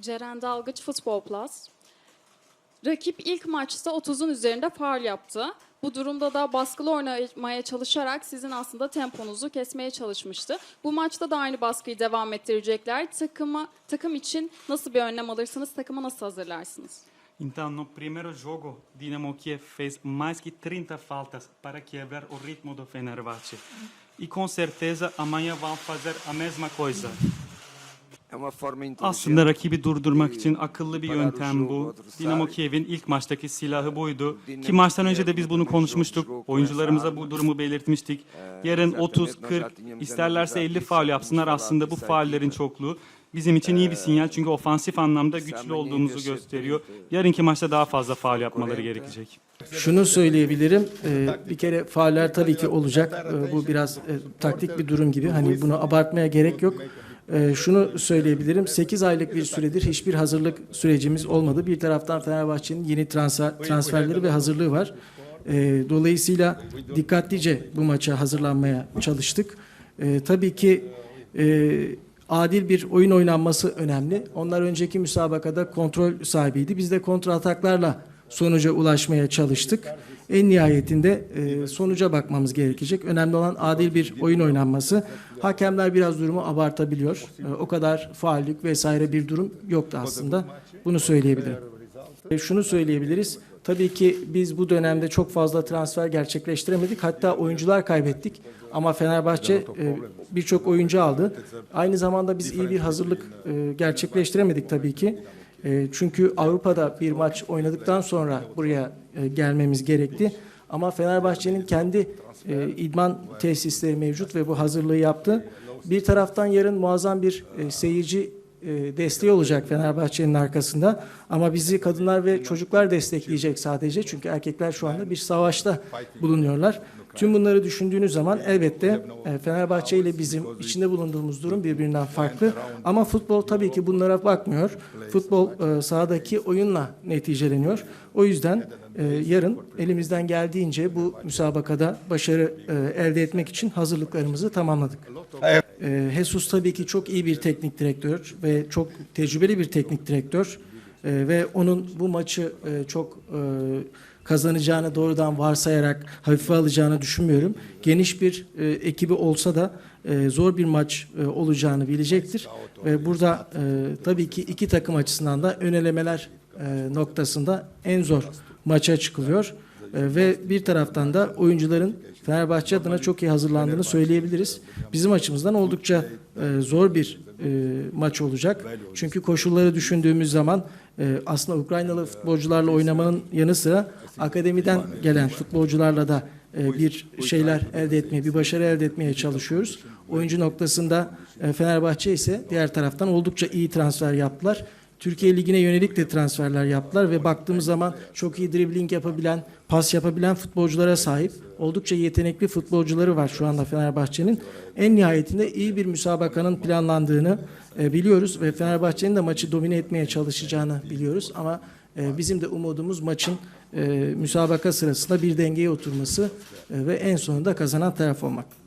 Ceren Dalgıç Futbol Plus. Rakip ilk maçta 30'un üzerinde faul yaptı. Bu durumda da baskılı oynamaya çalışarak sizin aslında temponuzu kesmeye çalışmıştı. Bu maçta da aynı baskıyı devam ettirecekler. Takıma, takım için nasıl bir önlem alırsınız? Takıma nasıl hazırlarsınız? Então, no primeiro jogo, Dinamo Kiev fez mais que 30 faltas para quebrar o ritmo do Fenerbahçe. E com certeza amanhã vão fazer a mesma coisa. Aslında rakibi durdurmak için akıllı bir yöntem bu. Dinamo Kiev'in ilk maçtaki silahı buydu. Ki maçtan önce de biz bunu konuşmuştuk. Oyuncularımıza bu durumu belirtmiştik. Yarın 30, 40, isterlerse 50 faul yapsınlar. Aslında bu faullerin çokluğu bizim için iyi bir sinyal. Çünkü ofansif anlamda güçlü olduğumuzu gösteriyor. Yarınki maçta daha fazla faul yapmaları gerekecek. Şunu söyleyebilirim. e, bir kere fauller tabii ki olacak. E, bu biraz e, taktik bir durum gibi. Hani bunu abartmaya gerek yok. E, şunu söyleyebilirim. 8 aylık bir süredir hiçbir hazırlık sürecimiz olmadı. Bir taraftan Fenerbahçe'nin yeni transfer, transferleri ve hazırlığı var. E, dolayısıyla dikkatlice bu maça hazırlanmaya çalıştık. E, tabii ki e, adil bir oyun oynanması önemli. Onlar önceki müsabakada kontrol sahibiydi. Biz de kontra ataklarla sonuca ulaşmaya çalıştık. En nihayetinde e, sonuca bakmamız gerekecek. Önemli olan adil bir oyun oynanması. Hakemler biraz durumu abartabiliyor. E, o kadar faullük vesaire bir durum yoktu aslında. Bunu söyleyebilirim. E, Şunu söyleyebiliriz. Tabii ki biz bu dönemde çok fazla transfer gerçekleştiremedik. Hatta oyuncular kaybettik. Ama Fenerbahçe e, birçok oyuncu aldı. Aynı zamanda biz iyi bir hazırlık e, gerçekleştiremedik tabii ki. E, Çünkü Avrupa'da bir maç oynadıktan sonra buraya e, gelmemiz gerekti. Ama Fenerbahçe'nin kendi e, idman tesisleri mevcut ve bu hazırlığı yaptı. Bir taraftan yarın muazzam bir e, seyirci desteği olacak Fenerbahçe'nin arkasında. Ama bizi kadınlar ve çocuklar destekleyecek sadece. Çünkü erkekler şu anda bir savaşta bulunuyorlar. Tüm bunları düşündüğünüz zaman elbette e, Fenerbahçe ile bizim içinde bulunduğumuz durum birbirinden farklı. Ama futbol tabii ki bunlara bakmıyor. Futbol e, sahadaki oyunla neticeleniyor. O yüzden e, yarın elimizden geldiğince bu müsabakada başarı e, elde etmek için hazırlıklarımızı tamamladık. E, Jesus tabii ki çok iyi bir teknik direktör ve çok tecrübeli bir teknik direktör E, ve onun bu maçı e, çok e, kazanacağını doğrudan varsayarak hafife alacağını düşünmüyorum. Geniş bir e, ekibi olsa da e, zor bir maç e, olacağını bilecektir ve burada e, tabii ki iki takım açısından da ön elemeler e, noktasında en zor maça çıkılıyor. E, ve bir taraftan da oyuncuların Fenerbahçe adına çok iyi hazırlandığını söyleyebiliriz. Bizim açımızdan oldukça e, zor bir e, maç olacak. Çünkü koşulları düşündüğümüz zaman e, aslında Ukraynalı futbolcularla oynamanın yanı sıra akademiden gelen futbolcularla da bir şeyler elde etmeye, bir başarı elde etmeye çalışıyoruz. Oyuncu noktasında Fenerbahçe ise diğer taraftan oldukça iyi transfer yaptılar. Türkiye Ligi'ne yönelik de transferler yaptılar ve baktığımız zaman çok iyi dribbling yapabilen, pas yapabilen futbolculara sahip. Oldukça yetenekli futbolcuları var şu anda Fenerbahçe'nin. En nihayetinde iyi bir müsabakanın planlandığını e, biliyoruz ve Fenerbahçe'nin de maçı domine etmeye çalışacağını biliyoruz. Ama e, bizim de umudumuz maçın e, müsabaka sırasında bir dengeye oturması ve en sonunda kazanan taraf olmak.